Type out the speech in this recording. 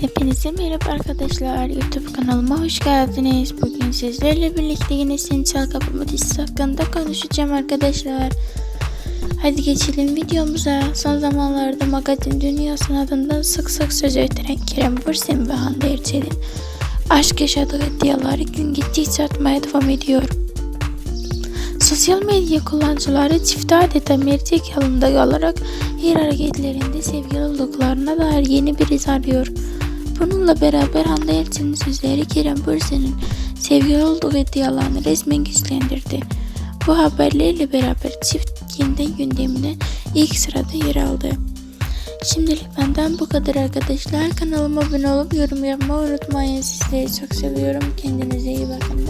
Hepinize merhaba arkadaşlar. YouTube kanalıma hoş geldiniz. Bugün sizlerle birlikte yine Kapımı dizisi hakkında konuşacağım arkadaşlar. Hadi geçelim videomuza. Son zamanlarda magazin dünyasının adından sık sık söz ettiren Kerem Bürsin ve Hande Erçel'in aşk yaşadığı iddiaları gün gittikçe artmaya devam ediyor. Sosyal medya kullanıcıları çifte adeta mercek yolunda olarak her hareketlerinde sevgili olduklarına dair yeni bir iz arıyor. Bununla beraber Hande Erçel'in sözleri Kerem Bürsin'in sevgili olduğu iddialarını resmen güçlendirdi. Bu haberlerle beraber çift yeniden gündemine ilk sırada yer aldı. Şimdilik benden bu kadar arkadaşlar. Kanalıma abone olup yorum yapmayı unutmayın. Sizleri çok seviyorum. Kendinize iyi bakın.